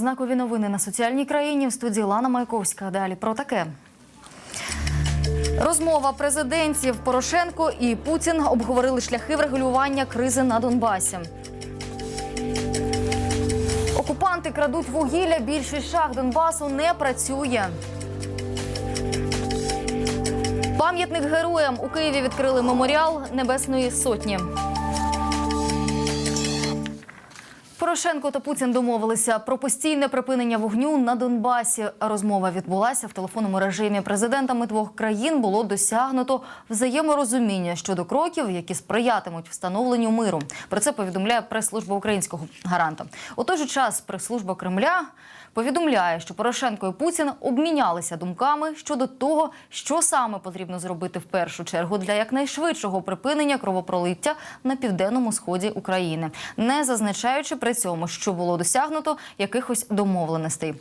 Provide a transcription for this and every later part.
Знакові новини на соціальній країні в студії Лана Майковська. Далі про таке. Розмова президентів Порошенко і Путін обговорили шляхи врегулювання кризи на Донбасі. Окупанти крадуть вугілля. Більшість шах Донбасу не працює. Пам'ятник героям у Києві відкрили меморіал Небесної Сотні. Порошенко та Путін домовилися про постійне припинення вогню на Донбасі. Розмова відбулася в телефонному режимі. Президентами двох країн було досягнуто взаєморозуміння щодо кроків, які сприятимуть встановленню миру. Про це повідомляє прес-служба українського гаранта. У той же час прес-служба Кремля повідомляє, що Порошенко і Путін обмінялися думками щодо того, що саме потрібно зробити в першу чергу для якнайшвидшого припинення кровопролиття на південному сході України, не зазначаючи при цьому, що було досягнуто якихось домовленостей.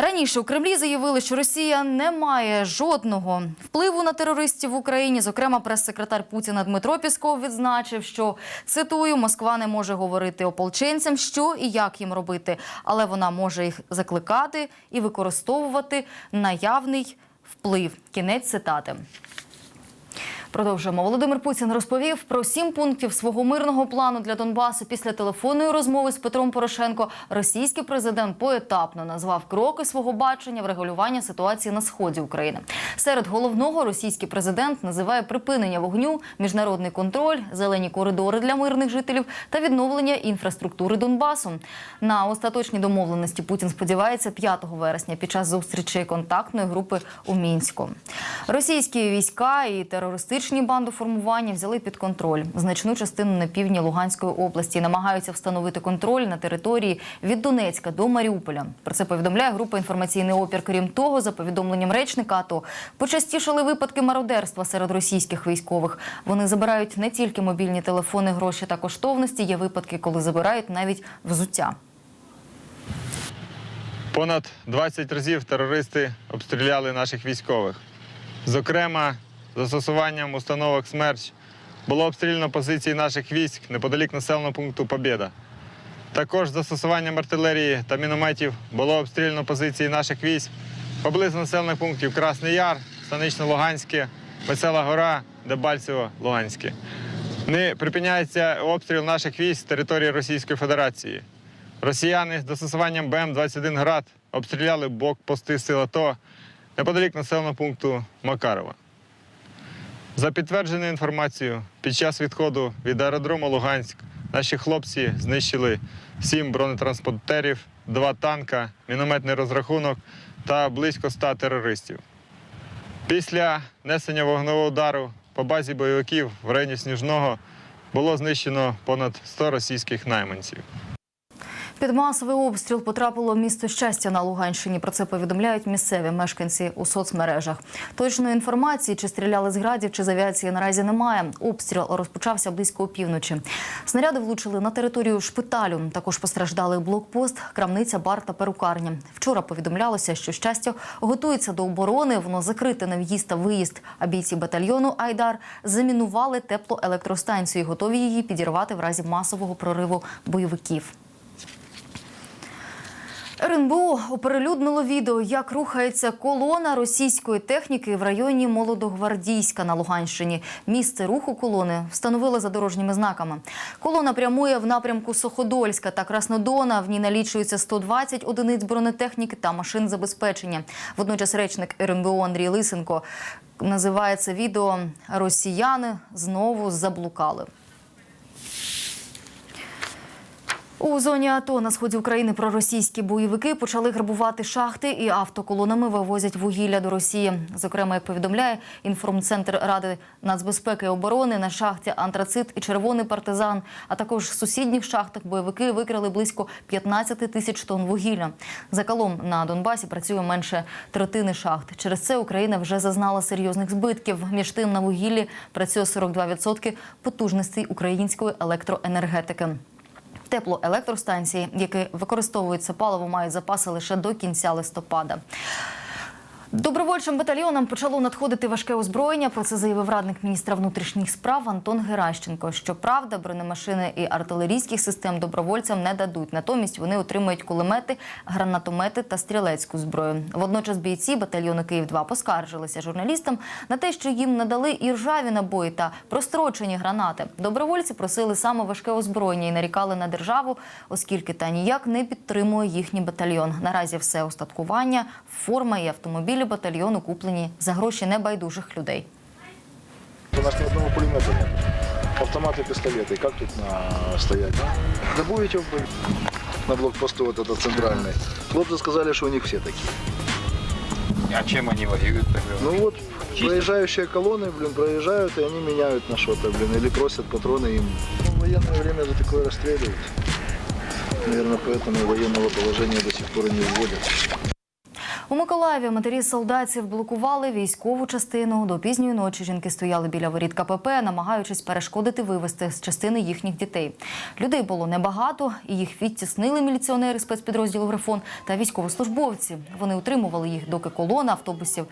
Раніше у Кремлі заявили, що Росія не має жодного впливу на терористів в Україні. Зокрема, прес-секретар Путіна Дмитро Пісков відзначив, що цитую, Москва не може говорити ополченцям, що і як їм робити, але вона може їх закликати і використовувати наявний вплив. Кінець цитати. Продовжуємо. Володимир Путін розповів про сім пунктів свого мирного плану для Донбасу. Після телефонної розмови з Петром Порошенко російський президент поетапно назвав кроки свого бачення врегулювання ситуації на сході України. Серед головного російський президент називає припинення вогню, міжнародний контроль, зелені коридори для мирних жителів та відновлення інфраструктури Донбасу. На остаточні домовленості Путін сподівається 5 вересня під час зустрічі контактної групи у мінську. Російські війська і терористичні бандоформування взяли під контроль значну частину на півдні Луганської області. Намагаються встановити контроль на території від Донецька до Маріуполя. Про це повідомляє група інформаційний опір. Крім того, за повідомленням речника, АТО почастішали випадки мародерства серед російських військових. Вони забирають не тільки мобільні телефони, гроші та коштовності. Є випадки, коли забирають навіть взуття. Понад 20 разів терористи обстріляли наших військових. Зокрема, застосуванням установок «Смерч» було обстріляно позиції наших військ неподалік населеного пункту Побєда. Також застосуванням артилерії та мінометів було обстріляно позиції наших військ поблизу населених пунктів Красний Яр, Станично-Луганське, Весела Гора, Дебальцево, Луганське. Не припиняється обстріл наших військ з території Російської Федерації. Росіяни з застосуванням БМ-21 «Град» обстріляли блокпости сил АТО неподалік населеного пункту Макарова. За підтвердженою інформацією, під час відходу від аеродрому Луганськ наші хлопці знищили сім бронетранспортерів, два танка, мінометний розрахунок та близько ста терористів. Після несення вогневого удару по базі бойовиків в районі Сніжного було знищено понад 100 російських найманців. Під масовий обстріл потрапило місто щастя на Луганщині. Про це повідомляють місцеві мешканці у соцмережах. Точної інформації, чи стріляли з градів, чи з авіації наразі немає. Обстріл розпочався близько опівночі. Снаряди влучили на територію шпиталю. Також постраждали блокпост, крамниця, бар та перукарня. Вчора повідомлялося, що щастя готується до оборони. Воно закрите на в'їзд та виїзд. А бійці батальйону Айдар замінували теплоелектростанцію. і Готові її підірвати в разі масового прориву бойовиків. РНБО оприлюднило відео, як рухається колона російської техніки в районі Молодогвардійська на Луганщині. Місце руху колони встановили за дорожніми знаками. Колона прямує в напрямку Суходольська та Краснодона. В ній налічується 120 одиниць бронетехніки та машин забезпечення. Водночас речник РНБО Андрій Лисенко називає це відео Росіяни знову заблукали. У зоні АТО на сході України проросійські бойовики почали грабувати шахти і автоколонами вивозять вугілля до Росії. Зокрема, як повідомляє інформцентр Ради нацбезпеки і оборони на шахті Антрацит і Червоний партизан, а також в сусідніх шахтах бойовики викрали близько 15 тисяч тонн вугілля. Загалом на Донбасі працює менше третини шахт. Через це Україна вже зазнала серйозних збитків. Між тим на вугіллі працює 42% потужностей української електроенергетики. Теплоелектростанції, які використовують це паливо, мають запаси лише до кінця листопада. Добровольчим батальйонам почало надходити важке озброєння. Про це заявив радник міністра внутрішніх справ Антон Геращенко. Щоправда, бронемашини і артилерійських систем добровольцям не дадуть. Натомість вони отримають кулемети, гранатомети та стрілецьку зброю. Водночас бійці батальйону Київ 2 поскаржилися журналістам на те, що їм надали і ржаві набої та прострочені гранати. Добровольці просили саме важке озброєння і нарікали на державу, оскільки та ніяк не підтримує їхній батальйон. Наразі все устаткування, форма і автомобілі батальйону куплені за гроші небайдужих людей. У нас ни одного пулемета нет. Автоматы, пистолеты. Как тут на... стоять? а? Да будете вы на блокпосту вот этот центральный. Хлопцы сказали, что у них все такие. А чем они воюют тогда? Ну вот, проезжающие колонны, блин, проезжают, и они меняют на что-то, блин, или просят патроны им. Ну, в военное время за такое расстреливают. Наверное, поэтому военного положения до сих пор и не вводят. У Миколаєві матері солдатів блокували військову частину. До пізньої ночі жінки стояли біля воріт КПП, намагаючись перешкодити вивезти з частини їхніх дітей. Людей було небагато, і їх відтіснили міліціонери спецпідрозділу Грифон та військовослужбовці. Вони утримували їх, доки колона автобусів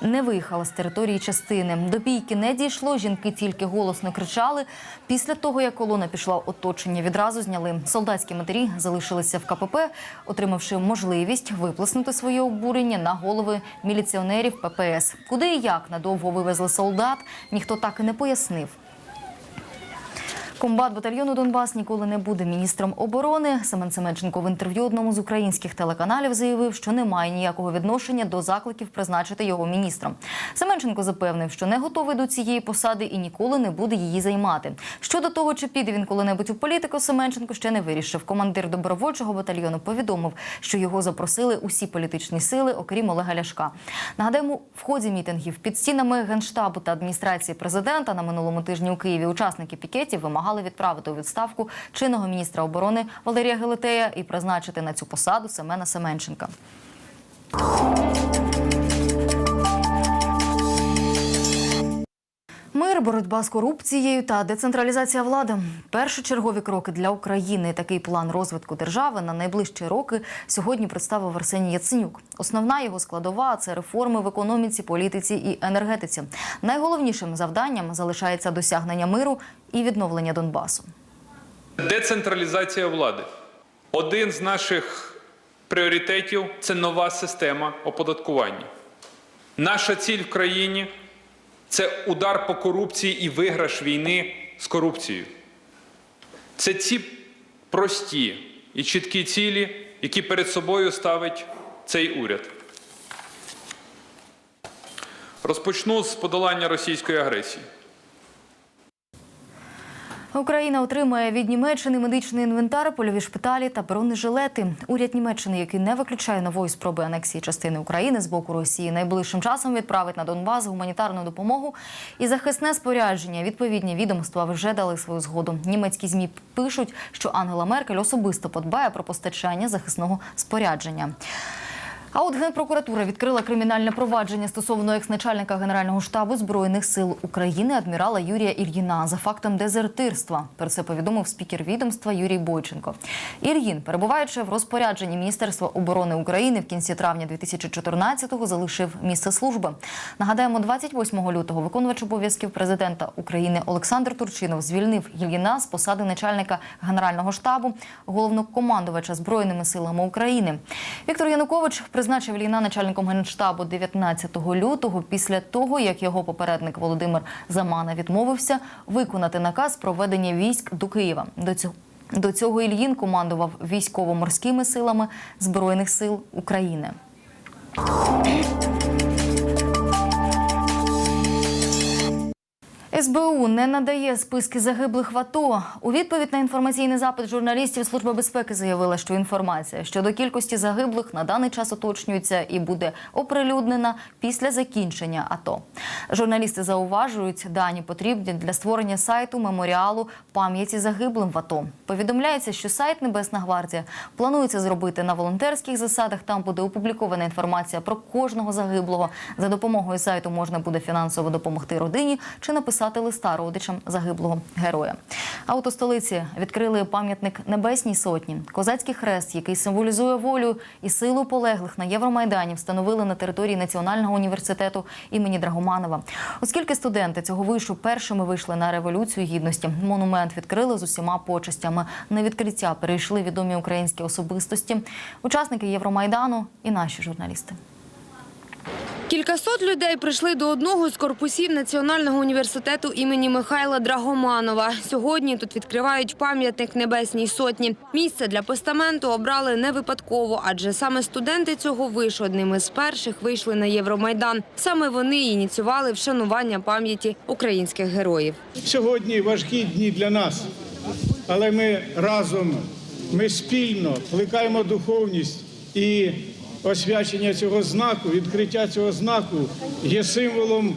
не виїхала з території частини. До бійки не дійшло. Жінки тільки голосно кричали. Після того, як колона пішла оточення, відразу зняли. Солдатські матері залишилися в КПП, отримавши можливість виплеснути своє обурення на голови міліціонерів ППС. Куди і як надовго вивезли солдат, ніхто так і не пояснив. Комбат батальйону Донбас ніколи не буде міністром оборони. Семен Семенченко в інтерв'ю одному з українських телеканалів заявив, що не має ніякого відношення до закликів призначити його міністром. Семенченко запевнив, що не готовий до цієї посади і ніколи не буде її займати. Щодо того, чи піде він коли-небудь у політику, Семенченко ще не вирішив. Командир добровольчого батальйону повідомив, що його запросили усі політичні сили, окрім Олега Ляшка. Нагадаємо, в ході мітингів під стінами генштабу та адміністрації президента на минулому тижні у Києві учасники пікетів вимагали відправити у відставку чинного міністра оборони Валерія Гелетея і призначити на цю посаду Семена Семенченка. Мир, боротьба з корупцією та децентралізація влади першочергові кроки для України. Такий план розвитку держави на найближчі роки сьогодні представив Арсеній Яценюк. Основна його складова це реформи в економіці, політиці і енергетиці. Найголовнішим завданням залишається досягнення миру і відновлення Донбасу. Децентралізація влади. Один з наших пріоритетів це нова система оподаткування. Наша ціль в країні це удар по корупції і виграш війни з корупцією. Це ці прості і чіткі цілі, які перед собою ставить цей уряд. Розпочну з подолання російської агресії. Україна отримає від Німеччини медичний інвентар, польові шпиталі та бронежилети. Уряд Німеччини, який не виключає нової спроби анексії частини України з боку Росії, найближчим часом відправить на Донбас гуманітарну допомогу і захисне спорядження. Відповідні відомства вже дали свою згоду. Німецькі змі пишуть, що Ангела Меркель особисто подбає про постачання захисного спорядження. А от Генпрокуратура відкрила кримінальне провадження стосовно екс-начальника Генерального штабу Збройних сил України адмірала Юрія Ільїна за фактом дезертирства. Про це повідомив спікер відомства Юрій Бойченко. Ільїн, перебуваючи в розпорядженні Міністерства оборони України в кінці травня 2014-го, залишив місце служби. Нагадаємо, 28 лютого виконувач обов'язків президента України Олександр Турчинов звільнив Ільїна з посади начальника Генерального штабу, головнокомандувача збройними силами України. Віктор Янукович призначив Ліна начальником генштабу 19 лютого після того, як його попередник Володимир Замана відмовився виконати наказ проведення військ до Києва. До цього до цього Ільїн командував військово-морськими силами збройних сил України. СБУ не надає списки загиблих в АТО. У відповідь на інформаційний запит журналістів Служба безпеки заявила, що інформація щодо кількості загиблих на даний час уточнюється і буде оприлюднена після закінчення АТО. Журналісти зауважують, дані потрібні для створення сайту меморіалу пам'яті загиблим в АТО. Повідомляється, що сайт Небесна гвардія планується зробити на волонтерських засадах. Там буде опублікована інформація про кожного загиблого. За допомогою сайту можна буде фінансово допомогти родині чи написати листа родичам загиблого героя. А от у столиці відкрили пам'ятник Небесній сотні. Козацький хрест, який символізує волю і силу полеглих на Євромайдані, встановили на території Національного університету імені Драгоманова. Оскільки студенти цього вишу першими вийшли на революцію гідності, монумент відкрили з усіма почестями. На відкриття перейшли відомі українські особистості, учасники Євромайдану і наші журналісти. Кількасот людей прийшли до одного з корпусів Національного університету імені Михайла Драгоманова. Сьогодні тут відкривають пам'ятник Небесній сотні. Місце для постаменту обрали не випадково, адже саме студенти цього вишу одними з перших вийшли на Євромайдан. Саме вони ініціювали вшанування пам'яті українських героїв. Сьогодні важкі дні для нас, але ми разом, ми спільно плекаємо духовність і освячення цього знаку, відкриття цього знаку є символом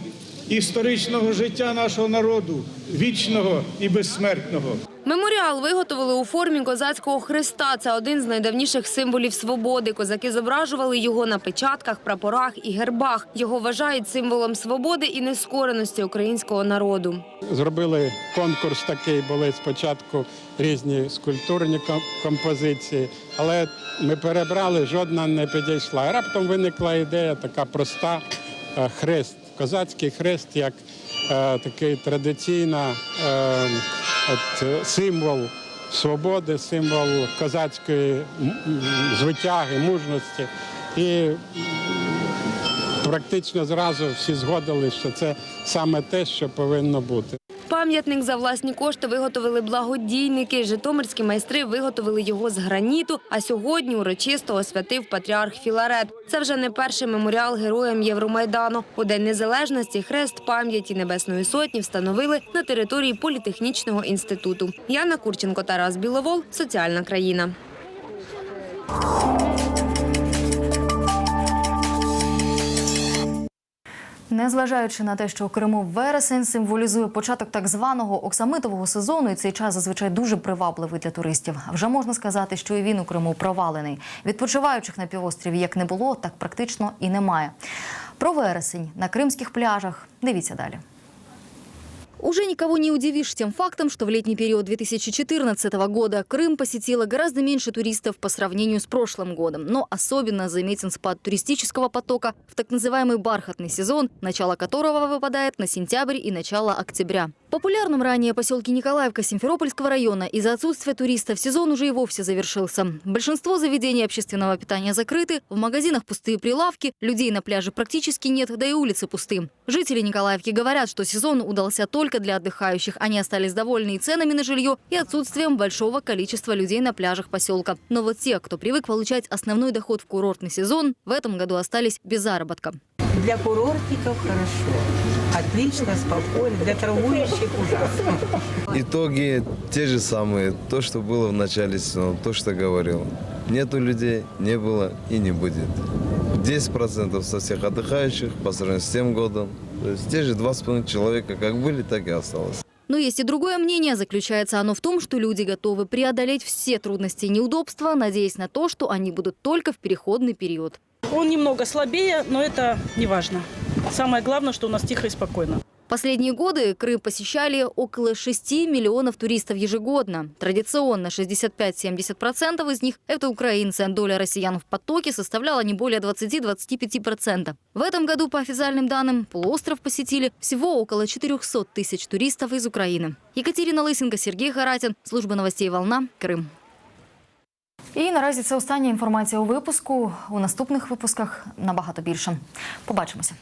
історичного життя нашого народу, вічного і безсмертного. Меморіал виготовили у формі козацького хреста. Це один з найдавніших символів свободи. Козаки зображували його на печатках, прапорах і гербах. Його вважають символом свободи і нескореності українського народу. Зробили конкурс такий, були спочатку різні скульптурні композиції, але ми перебрали, жодна не підійшла. І раптом виникла ідея така проста е, хрест, козацький хрест, як е, такий традиційна е, от, символ свободи, символ козацької звитяги, мужності. І практично зразу всі згодилися, що це саме те, що повинно бути. Пам'ятник за власні кошти виготовили благодійники. Житомирські майстри виготовили його з граніту. А сьогодні урочисто освятив патріарх Філарет. Це вже не перший меморіал героям Євромайдану. У День Незалежності хрест пам'яті Небесної Сотні встановили на території політехнічного інституту. Яна Курченко, Тарас Біловол. Соціальна країна. Незважаючи на те, що у Криму вересень символізує початок так званого оксамитового сезону, і цей час зазвичай дуже привабливий для туристів. Вже можна сказати, що і він у Криму провалений. Відпочиваючих на півострові як не було, так практично і немає. Про вересень на кримських пляжах. Дивіться далі. Уже никого не удивишь тем фактом, что в летний период 2014 года Крым посетило гораздо меньше туристов по сравнению с прошлым годом. Но особенно заметен спад туристического потока в так называемый бархатный сезон, начало которого выпадает на сентябрь и начало октября. В популярном ранее поселке Николаевка Симферопольского района из-за отсутствия туристов сезон уже и вовсе завершился. Большинство заведений общественного питания закрыты, в магазинах пустые прилавки, людей на пляже практически нет, да и улицы пусты. Жители Николаевки говорят, что сезон удался только для отдыхающих. Они остались довольны и ценами на жилье, и отсутствием большого количества людей на пляжах поселка. Но вот те, кто привык получать основной доход в курортный сезон, в этом году остались без заработка. Для курортников хорошо. Отлично, спокойно. Для торгующих ужасно. Итоги те же самые, то, что было в начале сезона, то, что говорил. Нету людей, не было и не будет. 10% со всех отдыхающих по сравнению с тем годом. То есть те же 2,5 человека как были, так и осталось. Но есть и другое мнение. Заключается оно в том, что люди готовы преодолеть все трудности и неудобства, надеясь на то, что они будут только в переходный период. Он немного слабее, но это не важно. Самое главное, что у нас тихо и спокойно. Последние годы Крым посещали около 6 миллионов туристов ежегодно. Традиционно 65-70% из них – это украинцы. а Доля россиян в потоке составляла не более 20-25%. В этом году, по официальным данным, полуостров посетили всего около 400 тысяч туристов из Украины. Екатерина Лысенко, Сергей Харатин. Служба новостей «Волна», Крим. І наразі це остання інформація у випуску. У наступних випусках набагато більше. Побачимося.